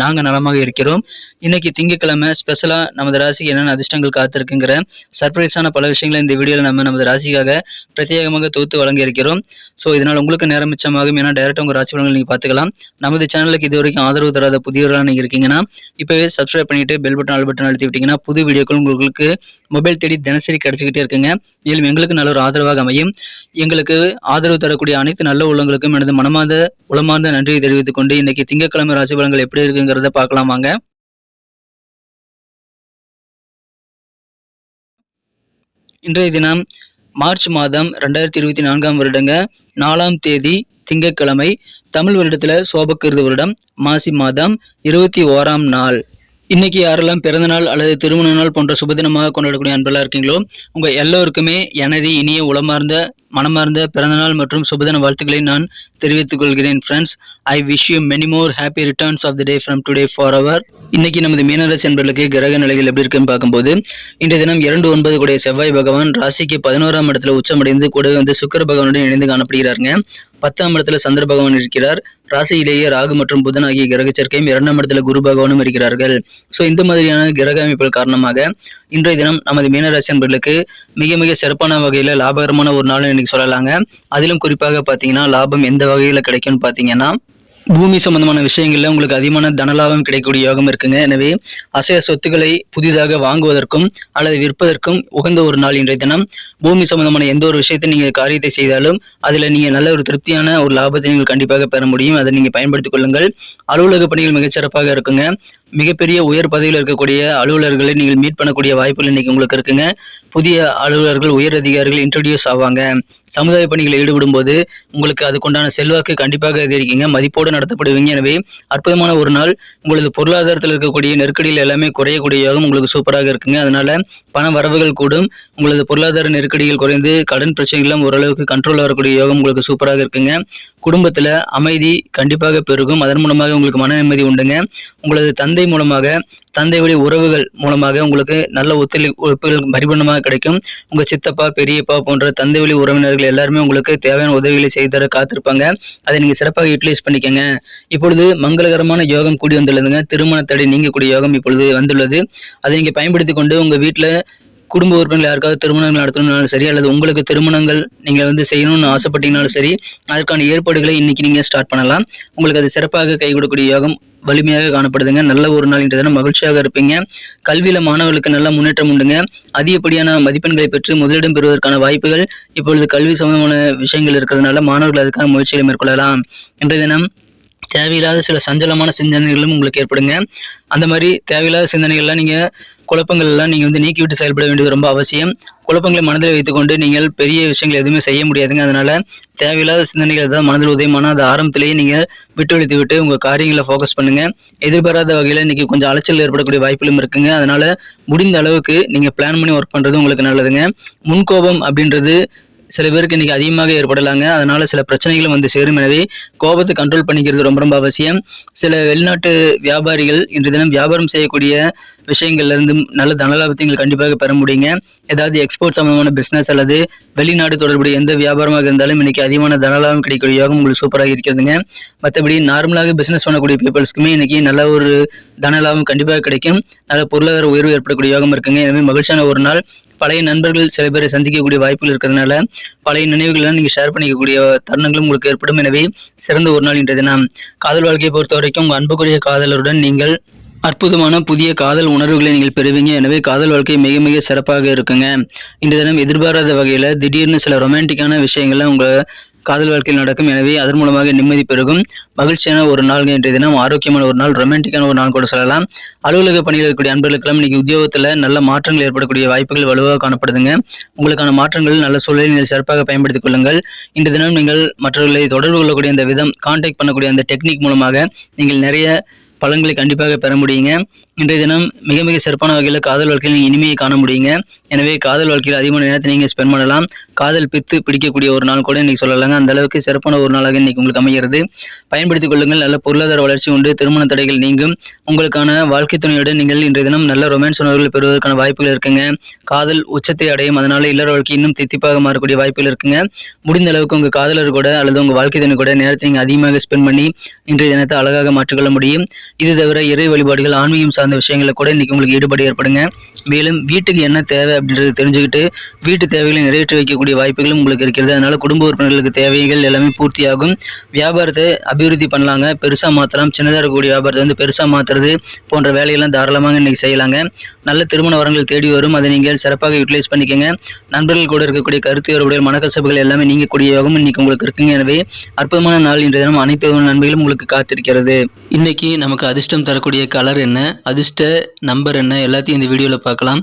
நாங்கள் நலமாக இருக்கிறோம். இன்னைக்கு திங்கக்கிழமை ஸ்பெஷலாக நமது ராசிக்கு என்னென்ன அதிர்ஷ்டங்கள் காத்திருக்குங்கிற சர்ப்ரைஸான பல விஷயங்களை இந்த வீடியோவில் நம்ம நமது ராசிக்காக பிரத்யேகமாக தொகுத்து வழங்க இருக்கிறோம் ஸோ இதனால் உங்களுக்கு நேரம் மிச்சமாகும். ஏன்னா டேரெக்டாக உங்கள் ராசி பலன்கள் நீங்கள் பார்த்துக்கலாம். நமது சேனலுக்கு இது வரைக்கும் ஆதரவு தராத புதியவர்களாக நீங்கள் இருக்கீங்கன்னா இப்போவே சப்ஸ்கிரைப் பண்ணிட்டு பெல் பட்டன் ஆல் பட்டன் அழுத்தி விட்டீங்கன்னா புது வீடியோக்கள் உங்களுக்கு மொபைல் தேடி தினசரி கிடச்சிக்கிட்டே இருக்குங்க. மேலும் எங்களுக்கு நல்ல ஒரு ஆதரவாக அமையும். எங்களுக்கு ஆதரவு தரக்கூடிய அனைத்து நல்ல உள்ளங்களுக்கும் எனது மனமார்ந்த உளமார்ந்த நன்றியை தெரிவித்துக் கொண்டு இன்னைக்கு திங்கக்கிழமை ராசி பலன்கள் எப்படி இருக்குங்கிறத பார்க்கலாம் வாங்க இன்றைய தினம் மார்ச் மாதம் ரெண்டாயிரத்தி இருபத்தி நான்காம் வருடங்க. நாலாம் தேதி திங்கட்கிழமை தமிழ் வருடத்துல சோபக்கிருது வருடம் மாசி மாதம் இருபத்தி ஓராம் நாள். இன்னைக்கு யாரெல்லாம் பிறந்தநாள் அல்லது திருமண நாள் போன்ற சுபதினமாக கொண்டாடக்கூடிய அன்பெல்லாம் இருக்கீங்களோ உங்கள் எல்லோருக்குமே எனது இனிய உளமார்ந்த மனமார்ந்த பிறந்தநாள் மற்றும் சுபதின வாழ்த்துக்களை நான் தெரிவித்துக் கொள்கிறேன் friends I wish you many more happy returns of the day from today for our இன்னைக்கு நமது மீனராசி என்பர்களுக்கு கிரக நிலைகள் எப்படி இருக்குன்னு பார்க்கும்போது இன்றைய தினம் இரண்டு ஒன்பது கூடிய செவ்வாய் பகவான் ராசிக்கு பதினோராம் இடத்துல உச்சமடைந்து கூடவே வந்து சுக்கர பகவானுடன் இணைந்து காணப்படுகிறாருங்க. பத்தாம் இடத்துல சந்திர பகவான் இருக்கிறார். ராசியிலேயே ராகு மற்றும் புதன் ஆகிய கிரக சேர்க்கையும் இரண்டாம் இடத்துல குரு பகவானும் இருக்கிறார்கள். ஸோ இந்த மாதிரியான கிரக அமைப்புகள் காரணமாக இன்றைய தினம் நமது மீனராசி என்பர்களுக்கு மிக மிக சிறப்பான வகையில் லாபகரமான ஒரு நாள் இன்னைக்கு சொல்லலாங்க. அதிலும் குறிப்பாக பார்த்தீங்கன்னா லாபம் எந்த வகையில் கிடைக்கும்னு பார்த்தீங்கன்னா பூமி சம்பந்தமான விஷயங்கள்ல உங்களுக்கு அதிகமான தனலாபம் கிடைக்கக்கூடிய யோகம் இருக்குங்க. எனவே அசைய சொத்துக்களை புதிதாக வாங்குவதற்கும் அல்லது விற்பதற்கும் உகந்த ஒரு நாள் இன்றைய தினம். பூமி சம்பந்தமான எந்த ஒரு விஷயத்தை நீங்க காரியத்தை செய்தாலும் அதுல நீங்க நல்ல ஒரு திருப்தியான ஒரு லாபத்தை நீங்கள் கண்டிப்பாக பெற முடியும். அதை நீங்க பயன்படுத்திக் கொள்ளுங்கள். அலுவலக பணிகள் மிகச்சிறப்பாக இருக்குங்க. மிகப்பெரிய உயர் பதவியில் இருக்கக்கூடிய அலுவலர்களை நீங்கள் மீட் பண்ணக்கூடிய வாய்ப்புகள் இன்றைக்கி உங்களுக்கு இருக்குங்க. புதிய அலுவலர்கள் உயர் அதிகாரிகள் இன்ட்ரடியூஸ் ஆவாங்க. சமுதாய பணிகளில் ஈடுபடும் போது உங்களுக்கு அதுக்குண்டான செல்வாக்கு கண்டிப்பாக அதிகரிக்குங்க. மதிப்போடு நடத்தப்படுவீங்க. எனவே அற்புதமான ஒரு நாள். உங்களது பொருளாதாரத்தில் இருக்கக்கூடிய நெருக்கடியில் எல்லாமே குறையக்கூடிய யோகம் உங்களுக்கு சூப்பராக இருக்குங்க. அதனால பண வரவுகள் கூடும். உங்களது பொருளாதார நெருக்கடிகள் குறைந்து கடன் பிரச்சனைகளும் ஓரளவுக்கு கண்ட்ரோல் வரக்கூடிய யோகம் உங்களுக்கு சூப்பராக இருக்குங்க. குடும்பத்தில் அமைதி கண்டிப்பாக பெருகும். அதன் மூலமாக உங்களுக்கு மன நிம்மதி உண்டுங்க. உங்களது தந்தை மூலமாக தந்தை வழி உறவுகள் மூலமாக உங்களுக்கு நல்ல ஒத்துழைப்புகள் பரிபூர்ணமாக கிடைக்கும். உங்கள் சித்தப்பா பெரியப்பா போன்ற தந்தை வழி உறவினர்கள் எல்லாருமே உங்களுக்கு தேவையான உதவிகளை செய்து தர காத்திருப்பாங்க. அதை நீங்கள் சிறப்பாக யூட்டிலைஸ் பண்ணிக்கோங்க. இப்பொழுது மங்களகரமான யோகம் கூடி வந்துள்ளதுங்க. திருமண தடை நீங்கக்கூடிய யோகம் இப்பொழுது வந்துள்ளது. அதை நீங்கள் பயன்படுத்தி கொண்டு உங்கள் வீட்டில் குடும்ப உறுப்பினர்கள் யாருக்காவது திருமணங்கள் நடத்தணும்னாலும் சரி அல்லது உங்களுக்கு திருமணங்கள் நீங்கள் வந்து செய்யணும்னு ஆசைப்பட்டீங்கனாலும் சரி அதற்கான ஏற்பாடுகளை இன்னைக்கு நீங்கள் ஸ்டார்ட் பண்ணலாம். உங்களுக்கு அது சிறப்பாக கை கொடுக்கக்கூடிய யோகம் வலிமையாக காணப்படுதுங்க. நல்ல ஒரு நாள் இன்றைய தினம் மகிழ்ச்சியாக இருப்பீங்க. கல்வியில் மாணவர்களுக்கு நல்ல முன்னேற்றம் உண்டுங்க. அதிகப்படியான மதிப்பெண்களை பெற்று முதலிடம் பெறுவதற்கான வாய்ப்புகள் இப்பொழுது கல்வி சம்பந்தமான விஷயங்கள் இருக்கிறதுனால மாணவர்கள் அதுக்கான முயற்சிகளை மேற்கொள்ளலாம். இன்றைய தினம் தேவையில்லாத சில சஞ்சலமான சிந்தனைகளும் உங்களுக்கு ஏற்படுங்க. அந்த மாதிரி தேவையில்லாத சிந்தனைகள்லாம் நீங்கள் குழப்பங்கள் எல்லாம் நீங்கள் வந்து நீக்கிவிட்டு செயல்பட வேண்டியது ரொம்ப அவசியம். குழப்பங்களை மனதில் வைத்துக்கொண்டு நீங்கள் பெரிய விஷயங்கள் எதுவுமே செய்ய முடியாதுங்க. அதனால தேவையில்லாத சிந்தனைகள் ஏதாவது மனதில் உதயமான அது ஆரம்பத்திலேயே நீங்கள் விட்டு வைத்து விட்டு உங்கள் காரியங்களை ஃபோக்கஸ் பண்ணுங்க. எதிர்பாராத வகையில் இன்னைக்கு கொஞ்சம் அலைச்சல் ஏற்படக்கூடிய வாய்ப்புகளும் இருக்குங்க. அதனால முடிந்த அளவுக்கு நீங்கள் பிளான் பண்ணி ஒர்க் பண்ணுறது உங்களுக்கு நல்லதுங்க. முன்கோபம் அப்படின்றது சில பேருக்கு இன்னைக்கு அதிகமாக ஏற்படலாங்க. அதனால சில பிரச்சனைகளும் வந்து சேரும். எனவே கோபத்தை கண்ட்ரோல் பண்ணிக்கிறது ரொம்ப ரொம்ப அவசியம். சில வெளிநாட்டு வியாபாரிகள் இன்று தினம் வியாபாரம் செய்யக்கூடிய விஷயங்கள்ல இருந்து நல்ல தனலாபத்தை கண்டிப்பாக பெற முடியுங்க. ஏதாவது எக்ஸ்போர்ட் சம்பந்தமான பிசினஸ் அல்லது வெளிநாடு தொடர்புடைய எந்த வியாபாரமாக இருந்தாலும் இன்னைக்கு அதிகமான தனலாபம் கிடைக்கக்கூடிய யோகம் உங்களுக்கு சூப்பராக இருக்கிறதுங்க. மற்றபடி நார்மலாக பிசினஸ் பண்ணக்கூடிய பீப்புள்ஸ்க்குமே இன்னைக்கு நல்ல ஒரு தனலாபம் கண்டிப்பாக கிடைக்கும். நல்ல பொருளாதார உயர்வு ஏற்படக்கூடிய யோகம் இருக்குங்க. எனவே மகிழ்ச்சியான ஒரு நாள். பழைய நண்பர்கள் சில பேரை சந்திக்கக்கூடிய வாய்ப்புகள் இருக்கிறதுனால பழைய நினைவுகளை நீங்கள் ஷேர் பண்ணிக்கக்கூடிய தருணங்களும் உங்களுக்கு ஏற்படும். எனவே சிறந்த ஒரு நாள் இன்றைய தினம். காதல் வாழ்க்கையை பொறுத்த வரைக்கும் உங்கள் அன்புக்குரிய காதலருடன் நீங்கள் அற்புதமான புதிய காதல் உணர்வுகளை நீங்கள் பெறுவீங்க. எனவே காதல் வாழ்க்கை மிக மிக சிறப்பாக இருக்குங்க. இன்றைய தினம் எதிர்பாராத வகையில் திடீர்னு சில ரொமான்டிக்கான விஷயங்கள்லாம் உங்களை காதல் வாழ்க்கையில் நடக்கும். எனவே அதன் மூலமாக நிம்மதி பெருகும். மகிழ்ச்சியான ஒரு நாள் இன்றைய தினம் ஆரோக்கியமான ஒரு நாள் ரொமான்டிக்கான ஒரு நாள் கூட சொல்லலாம். அலுவலக பணியில் இருக்கக்கூடிய அன்பர்களுக்கெல்லாம் இன்னைக்கு உத்தியோகத்தில் நல்ல மாற்றங்கள் ஏற்படக்கூடிய வாய்ப்புகள் வலுவாக காணப்படுதுங்க. உங்களுக்கான மாற்றங்கள் நல்ல சூழலை நீங்கள் சிறப்பாக பயன்படுத்திக் கொள்ளுங்கள். இன்றைய தினம் நீங்கள் மற்றவர்களை தொடர்பு கொள்ளக்கூடிய அந்த விதம் கான்டாக்ட் பண்ணக்கூடிய அந்த டெக்னிக் மூலமாக நீங்கள் நிறைய பலன்களை கண்டிப்பாக பெற முடியுங்க. இன்றைய தினம் மிக மிக சிறப்பான வகையில் காதல் வாழ்க்கையில் நீங்கள் இனிமையை காண முடியுங்க. எனவே காதல் வாழ்க்கையில் அதிகமான நேரத்தை நீங்கள் ஸ்பெண்ட் பண்ணலாம். காதல் பித்து பிடிக்கக்கூடிய ஒரு நாள் கூட இன்னைக்கு சொல்லலாங்க. அந்த அளவுக்கு சிறப்பான ஒரு நாளாக இன்னைக்கு உங்களுக்கு அமைகிறது. பயன்படுத்திக் கொள்ளுங்கள். நல்ல பொருளாதார வளர்ச்சி உண்டு. திருமண தடைகள் நீங்கும். உங்களுக்கான வாழ்க்கை துணையுடன் நீங்கள் இன்றைய தினம் நல்ல ரொமான்ஸ் உணர்வுகள் பெறுவதற்கான வாய்ப்புகள் இருக்குங்க. காதல் உச்சத்தை அடையும். அதனால இல்லற வாழ்க்கை இன்னும் தித்திப்பாக மாறக்கூடிய வாய்ப்புகள் இருக்குங்க. முடிந்த அளவுக்கு உங்கள் காதலர் கூட அல்லது உங்கள் வாழ்க்கை தினம் கூட நேரத்தை நீங்கள் அதிகமாக ஸ்பெண்ட் பண்ணி இன்றைய தினத்தை அழகாக மாற்றிக்கொள்ள முடியும். இது தவிர இறை வழிபாடுகள் ஆன்மீகம் சார்ந்த விஷயங்களை கூட இன்னைக்கு உங்களுக்கு ஈடுபாடு ஏற்படுங்க. மேலும் வீட்டுக்கு என்ன தேவை அப்படின்றது தெரிஞ்சுக்கிட்டு வீட்டு தேவைகளை நிறைவேற்றி வைக்கக்கூடிய வாய்ப்புகளும் உங்களுக்கு இருக்கிறது. அதனால குடும்ப உறுப்பினர்களுக்கு தேவைகள் எல்லாமே பூர்த்தியாகும். வியாபாரத்தை அபிவிருத்தி பண்ணலாங்க. பெருசாக மாற்றலாம் சின்னதாக இருக்கக்கூடிய வியாபாரத்தை வந்து பெருசாக மாற்றுறது போன்ற வேலையெல்லாம் தாராளமாக இன்னைக்கு செய்யலாங்க. நல்ல திருமண வரங்கள் தேடி வரும். அதை நீங்கள் சிறப்பாக யூட்டிலைஸ் பண்ணிக்கோங்க. நண்பர்கள் கூட இருக்கக்கூடிய கருத்து வேறுபாடுகள் மனக்கசப்புகள் எல்லாமே நீங்கக்கூடிய யோகம் இன்னைக்கு உங்களுக்கு இருக்குங்க. எனவே அற்புதமான நாள் இன்றைய தினம் அனைத்து விதமான நன்மைகளும் உங்களுக்கு காத்திருக்கிறது. இன்னைக்கு நமக்கு அதிர்ஷ்டம் தரக்கூடிய கலர் என்ன அதிர்ஷ்ட நம்பர் என்ன எல்லாத்தையும் இந்த வீடியோவில் பார்க்கலாம்.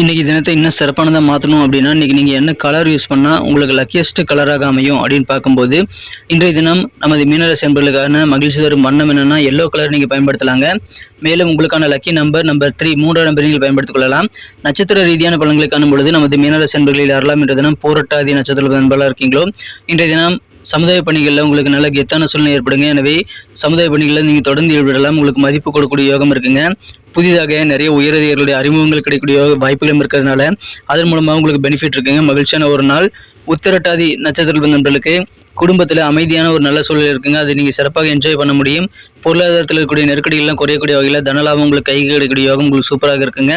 இன்னைக்கு தினத்தை இன்னும் சிறப்பானதாக மாற்றணும் அப்படின்னா இன்றைக்கி நீங்கள் என்ன கலர் யூஸ் பண்ணால் உங்களுக்கு லக்கியஸ்ட் கலராக அமையும் அப்படின்னு பார்க்கும்போது இன்றைய தினம் நமது மீனராசி என்பர்களுக்கான மகிழ்ச்சி தரும் வண்ணம் என்னென்னா எல்லோ கலர் நீங்கள் பயன்படுத்தலாங்க. மேலும் உங்களுக்கான லக்கி நம்பர் நம்பர் த்ரீ மூன்றாம் நம்பர் நீங்கள் பயன்படுத்திக் கொள்ளலாம். நட்சத்திர ரீதியான பலன்களை காணும் பொழுது நமது மீனராசி என்பர்களில் யாரெல்லாம் இன்றைய தினம் போராட்டாதி நட்சத்திர நண்பர்களாக இருக்கீங்களோ இன்றைய தினம் சமுதாய பணிகளில் உங்களுக்கு நல்ல கெத்தான சூழ்நிலை ஏற்படுங்க. எனவே சமுதாய பணிகளில் நீங்கள் தொடர்ந்து ஈடுபடலாம். உங்களுக்கு மதிப்பு கொடுக்கக்கூடிய யோகம் இருக்குங்க. புதிதாக நிறைய உயரதிகளுடைய அறிமுகங்கள் கிடைக்கக்கூடிய வாய்ப்புகளும் இருக்கிறதுனால அதன் மூலமாக உங்களுக்கு பெனிஃபிட் இருக்குங்க. மகிழ்ச்சியான ஒரு நாள். உத்திரட்டாதி நட்சத்திர நண்பர்களுக்கு குடும்பத்தில் அமைதியான ஒரு நல்ல சூழல் இருக்குங்க. அதை நீங்கள் சிறப்பாக என்ஜாய் பண்ண முடியும். பொருளாதாரத்தில் இருக்கக்கூடிய நெருக்கடிகள்லாம் குறையக்கூடிய வகையில் தனலாபம் உங்களுக்கு கை கிடைக்கக்கூடிய யோகம் உங்களுக்கு சூப்பராக இருக்குங்க.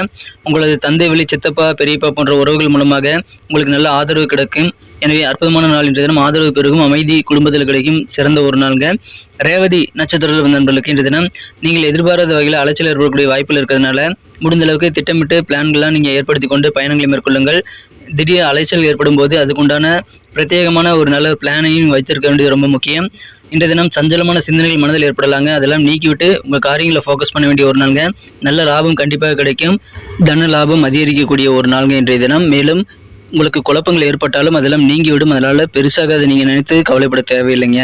உங்களது தந்தை வழி சித்தப்பா பெரியப்பா போன்ற உறவுகள் மூலமாக உங்களுக்கு நல்ல ஆதரவு கிடைக்கும். எனவே அற்புதமான நாள் இன்றைய தினம். ஆதரவு பெருகும் அமைதி குடும்பத்தில் கிடைக்கும் சிறந்த ஒரு நாளுங்க. ரேவதி நட்சத்திரத்தில் வந்த நண்பர்களுக்கு இன்றைய தினம் நீங்கள் எதிர்பாராத வகையில் அலைச்சல் ஏற்படக்கூடிய வாய்ப்பில் இருக்கிறதுனால முடிந்த அளவுக்கு திட்டமிட்டு பிளான்கள்லாம் நீங்கள் ஏற்படுத்தி கொண்டு பயணங்களை மேற்கொள்ளுங்கள். திடீர் அலைச்சல் ஏற்படும் போது அதுக்குண்டான பிரத்யேகமான ஒரு நல்ல பிளானையும் வைத்திருக்க வேண்டியது ரொம்ப முக்கியம். இன்றைய தினம் சஞ்சலமான சிந்தனைகள் மனதில் ஏற்படலாங்க. அதெல்லாம் நீக்கிவிட்டு உங்கள் காரியங்களை ஃபோக்கஸ் பண்ண வேண்டிய ஒரு நாளுங்க. நல்ல லாபம் கண்டிப்பாக கிடைக்கும். தன லாபம் அதிகரிக்கக்கூடிய ஒரு நாளுங்க இன்றைய தினம். மேலும் உங்களுக்கு குழப்பங்கள் ஏற்பட்டாலும் அதெல்லாம் நீங்கிவிடும். அதனால் பெருசாக அதை நீங்கள் நினைத்து கவலைப்பட தேவையில்லைங்க.